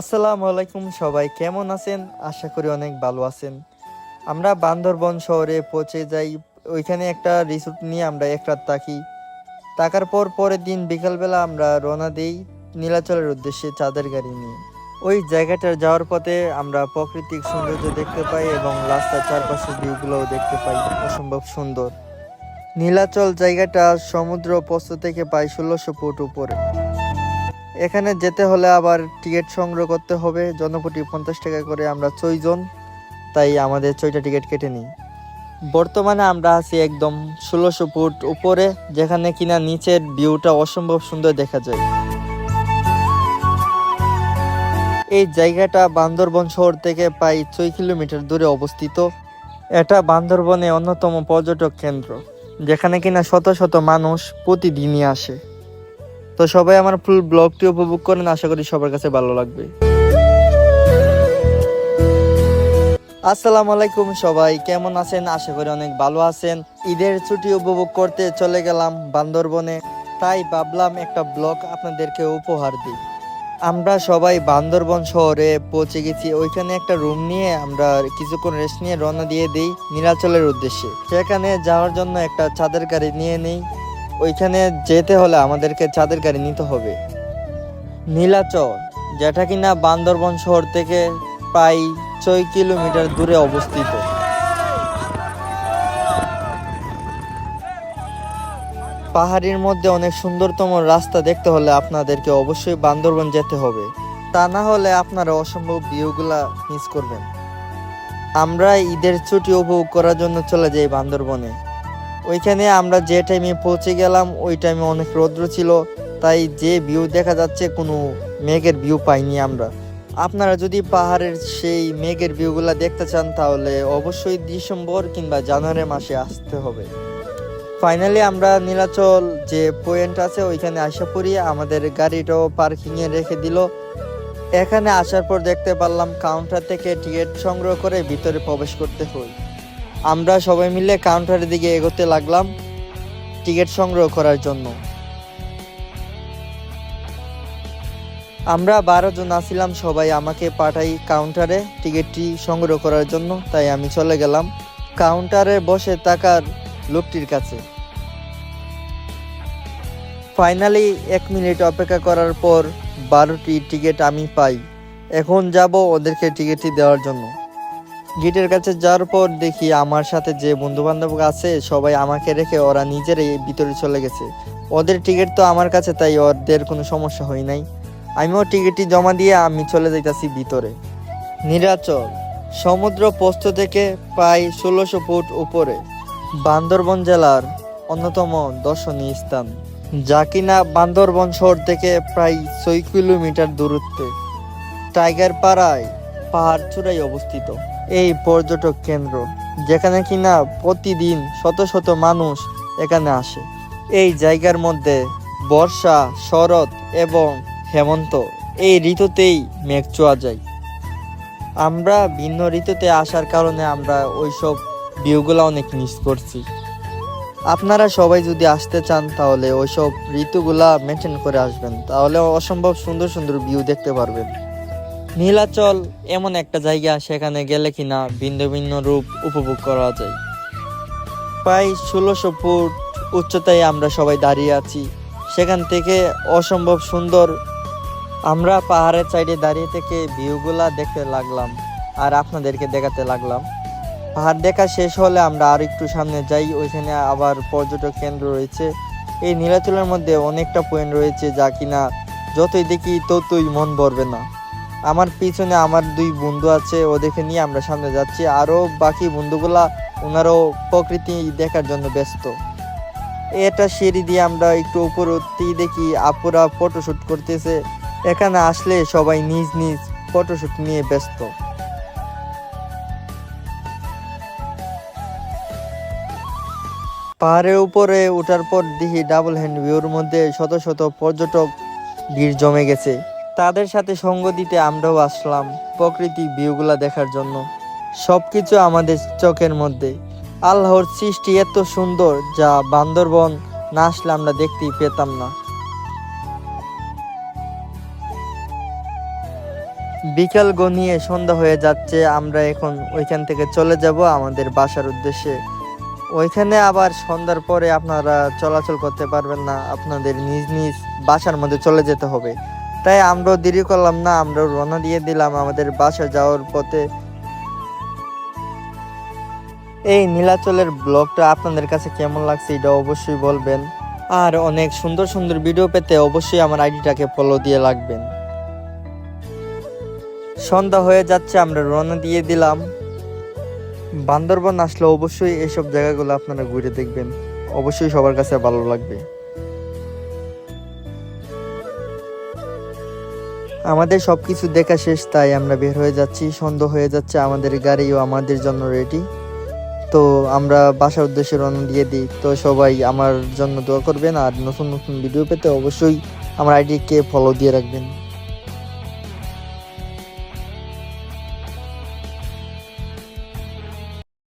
আসসালামু আলাইকুম সবাই, কেমন আছেন? আশা করি অনেক ভালো আছেন। আমরা বান্দরবন শহরে পৌঁছে যাই। ওইখানে একটা রিসোর্ট নিয়ে আমরা এক রাত থাকি। থাকার পর পরের দিন বিকালবেলা আমরা রওনা দিই নীলাচলের উদ্দেশ্যে চাঁদের গাড়ি নিয়ে। ওই জায়গাটার যাওয়ার পথে আমরা প্রাকৃতিক সৌন্দর্য দেখতে পাই এবং রাস্তার চারপাশের ভিউগুলোও দেখতে পাই। অসম্ভব সুন্দর। নীলাচল জায়গাটা সমুদ্র পস্ত থেকে প্রায় ষোলোশো ফুট উপরে। এখানে যেতে হলে আবার টিকিট সংগ্রহ করতে হবে। জনপ্রতি পঞ্চাশ টাকা করে আমরা ছয়জন তাই আমাদের ছয়টা টিকিট কেটে নিই। বর্তমানে আমরা আছি একদম ষোলোশো ফুট উপরে, যেখানে কিনা নিচের ভিউটা অসম্ভব সুন্দর দেখা যায়। এই জায়গাটা বান্দরবন শহর থেকে প্রায় ছয় কিলোমিটার দূরে অবস্থিত। এটা বান্দরবনে অন্যতম পর্যটক কেন্দ্র, যেখানে কিনা শত শত মানুষ প্রতিদিনই আসে। তো সবাই আমার ফুল ব্লগটি উপভোগ করেন, আশা করি সবার কাছে ভালো লাগবে। আসসালামু আলাইকুম সবাই, কেমন আছেন? আশা করি অনেক ভালো আছেন। ঈদের ছুটি উপভোগ করতে চলে গেলাম বান্দরবনে, তাই ভাবলাম একটা ব্লগ আপনাদেরকে উপহার দিই। আমরা সবাই বান্দরবন শহরে পৌঁছে গেছি, ওইখানে একটা রুম নিয়ে আমরা কিছুক্ষণ রেস্ট নিয়ে রওনা দিয়ে দিই নীলাচলের উদ্দেশ্যে। সেখানে যাওয়ার জন্য একটা চাঁদের গাড়ি নিয়ে নেই। ওইখানে যেতে হলে আমাদেরকে চাঁদের গাড়ি নিতে হবে। নীলাচল, যেটা কিনা বান্দরবন শহর থেকে প্রায় ছয় কিলোমিটার দূরে অবস্থিত। পাহাড়ের মধ্যে অনেক সুন্দরতম রাস্তা দেখতে হলে আপনাদেরকে অবশ্যই বান্দরবন যেতে হবে। তা না হলে আপনারা অসম্ভব ভিউগুলা মিস করবেন। আমরা ঈদের ছুটি উপভোগ করার জন্য চলে যাই বান্দরবনে। ওইখানে আমরা যে টাইমে পৌঁছে গেলাম, ওই টাইমে অনেক রৌদ্র ছিল, তাই যে ভিউ দেখা যাচ্ছে, কোনো মেঘের ভিউ পাইনি আমরা। আপনারা যদি পাহাড়ের সেই মেঘের ভিউগুলো দেখতে চান, তাহলে অবশ্যই ডিসেম্বর কিংবা জানুয়ারি মাসে আসতে হবে। ফাইনালি আমরা নীলাচল যে পয়েন্ট আছে, ওইখানে আসা পড়ি। আমাদের গাড়িটাও পার্কিংয়ে রেখে দিল। এখানে আসার পর দেখতে পারলাম কাউন্টার থেকে টিকিট সংগ্রহ করে ভিতরে প্রবেশ করতে হয়। আমরা সবাই মিলে কাউন্টারের দিকে এগোতে লাগলাম টিকিট সংগ্রহ করার জন্য। আমরা বারো জন আসছিলাম সবাই আমাকে পাঠাই কাউন্টারে টিকিটটি সংগ্রহ করার জন্য, তাই আমি চলে গেলাম কাউন্টারে বসে থাকার লোকটির কাছে। ফাইনালি এক মিনিট অপেক্ষা করার পর বারোটি টিকিট আমি পাই। এখন যাব ওদেরকে টিকিটটি দেওয়ার জন্য। গেটের কাছে যাওয়ার পর দেখি আমার সাথে যে বন্ধু বান্ধব আছে, সবাই আমাকে রেখে ওরা নিজেরাই ভিতরে চলে গেছে। ওদের টিকিট তো আমার কাছে, তাই ওদের কোনো সমস্যা হয় নাই। আমিও টিকিটটি জমা দিয়ে আমি চলে যাইতাছি ভিতরে। নীলাচল, সমুদ্র পোস্ত থেকে প্রায় ষোলোশো ফুট উপরে, বান্দরবন জেলার অন্যতম দর্শনীয় স্থান, যা কিনা বান্দরবন শহর থেকে প্রায় ছয় কিলোমিটার দূরত্বে। টাইগার পাড়ায় পাহাড় চূড়ায় অবস্থিত। এই পর্যটক কেন্দ্র, যেখানে কিনা প্রতিদিন শত শত মানুষ এখানে আসে। এই জায়গার মধ্যে বর্ষা, শরৎ এবং হেমন্ত এই ঋতুতেই মেঘ চোয়া যায়। আমরা ভিন্ন ঋতুতে আসার কারণে আমরা ওইসব ভিউগুলো অনেক মিস করছি। আপনারা সবাই যদি আসতে চান তাহলে ওইসব ঋতুগুলা মেনটেন করে আসবেন। তাহলে অসম্ভব সুন্দর সুন্দর ভিউ দেখতে পারবেন। নীলাচল এমন একটা জায়গা, সেখানে গেলে কিনা ভিন্ন ভিন্ন রূপ উপভোগ করা যায়। প্রায় ষোলোশো ফুট উচ্চতায় আমরা সবাই দাঁড়িয়ে আছি। সেখান থেকে অসম্ভব সুন্দর আমরা পাহাড়ের সাইডে দাঁড়িয়ে থেকে ভিউগুলা দেখতে লাগলাম আর আপনাদেরকে দেখাতে লাগলাম। পাহাড় দেখা শেষ হলে আমরা আর একটু সামনে যাই, ওইখানে আবার পর্যটক কেন্দ্র রয়েছে। এই নীলাচলের মধ্যে অনেকটা পয়েন্ট রয়েছে যা কিনা যতই দেখি ততই মন ভরবে না। আমার পিছনে আমার দুই বন্ধু আছে, ওদেরকে নিয়ে আমরা সামনে যাচ্ছি। আরও বাকি বন্ধুগুলা ওনারও প্রকৃতি দেখার জন্য ব্যস্ত। এটা সিঁড়ি দিয়ে আমরা একটু উপর উঠতেই দেখি, আপুরা ফটোশ্যুট করতেছে। এখানে আসলে সবাই নিজ নিজ ফটোশ্যুট নিয়ে ব্যস্ত। পাহাড়ের উপরে ওঠার পর দেখি ডাবল হ্যান্ড ভিউর মধ্যে শত শত পর্যটক ভিড় জমে গেছে। তাদের সাথে সঙ্গ দিতে আমরাও আসলাম প্রকৃতি ভিউগুলা দেখার জন্য। সবকিছু আমাদের চোখের মধ্যে। আল্লাহর সৃষ্টি এত সুন্দর যা বান্দরবন না আসলে আমরা দেখতেই পেতাম না। বিকাল গনিয়ে সন্ধ্যা হয়ে যাচ্ছে, আমরা এখন ওইখান থেকে চলে যাব আমাদের বাসার উদ্দেশ্যে। ওইখানে আবার সন্ধ্যার পরে আপনারা চলাচল করতে পারবেন না, আপনাদের নিজ নিজ বাসার মধ্যে চলে যেতে হবে। তাই আমরাও দেরি করলাম না, আমরাও রওনা দিয়ে দিলাম আমাদের বাসা যাওয়ার পথে। এই নীলাচলের ব্লগটা আপনাদের কাছে কেমন লাগছে এটা অবশ্যই বলবেন। আর অনেক সুন্দর সুন্দর ভিডিও পেতে অবশ্যই আমার আইডিটাকে ফলো দিয়ে রাখবেন। সন্ধ্যা হয়ে যাচ্ছে, আমরা রওনা দিয়ে দিলাম। বান্দরবন আসলে অবশ্যই এইসব জায়গাগুলো আপনারা ঘুরে দেখবেন। অবশ্যই সবার কাছে ভালো লাগবে। আমাদের সব কিছু দেখা শেষ, তাই আমরা বের হয়ে যাচ্ছি। সন্ধ্যা হয়ে যাচ্ছে, আমাদের গাড়িও আমাদের জন্য রেডি তো আমরা বাসার উদ্দেশ্যে রওনা দিয়ে দিই। তো সবাই আমার জন্য দোয়া করবেন, আর নতুন নতুন ভিডিও পেতে অবশ্যই আমার আইডিকে ফলো দিয়ে রাখবেন।